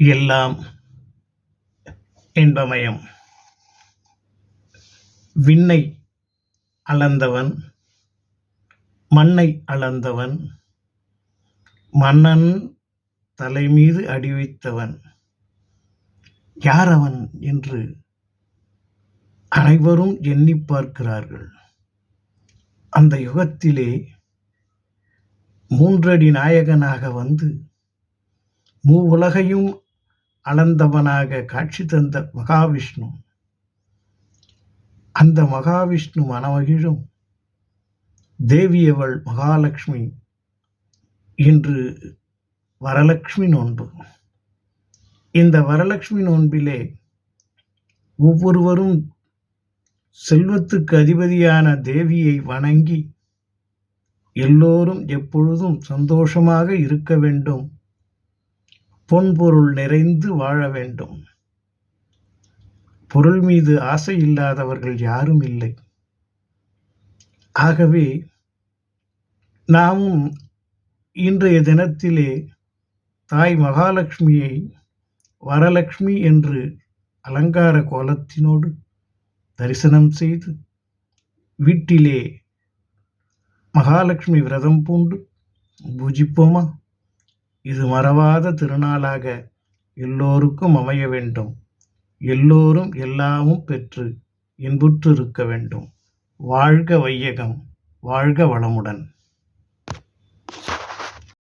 எல்லாம் இன்பமயம். விண்ணை அளந்தவன் மண்ணை அளந்தவன் மன்னன் தலைமீது அடி வைத்தவன். யார் அவன் என்று அனைவரும் எண்ணி பார்க்கிறார்கள். அந்த யுகத்திலே மூன்றடி நாயகனாக வந்து மூவுலகையும் அளந்தவனாக காட்சி தந்த மகாவிஷ்ணு. அந்த மகாவிஷ்ணு மனமகிழும். தேவியவள் மகாலட்சுமி இன்று வரலட்சுமி நோன்பு. இந்த வரலட்சுமி நோன்பிலே ஒவ்வொருவரும் செல்வத்துக்கு அதிபதியான தேவியை வணங்கி எல்லோரும் எப்பொழுதும் சந்தோஷமாக இருக்க வேண்டும். பொன்பொருள் நிறைந்து வாழ வேண்டும். பொருள் மீது ஆசை இல்லாதவர்கள் யாரும் இல்லை. ஆகவே நாமும் இன்றைய தினத்திலே தாய் மகாலட்சுமியை வரலட்சுமி என்று அலங்கார கோலத்தினோடு தரிசனம் செய்து வீட்டிலே மகாலட்சுமி விரதம் பூண்டு பூஜிப்போமா? இது மறவாத திருநாளாக எல்லோருக்கும் அமைய வேண்டும். எல்லோரும் எல்லாமும் பெற்று இன்புற்று இருக்க வேண்டும். வாழ்க வையகம் வாழ்க வளமுடன்.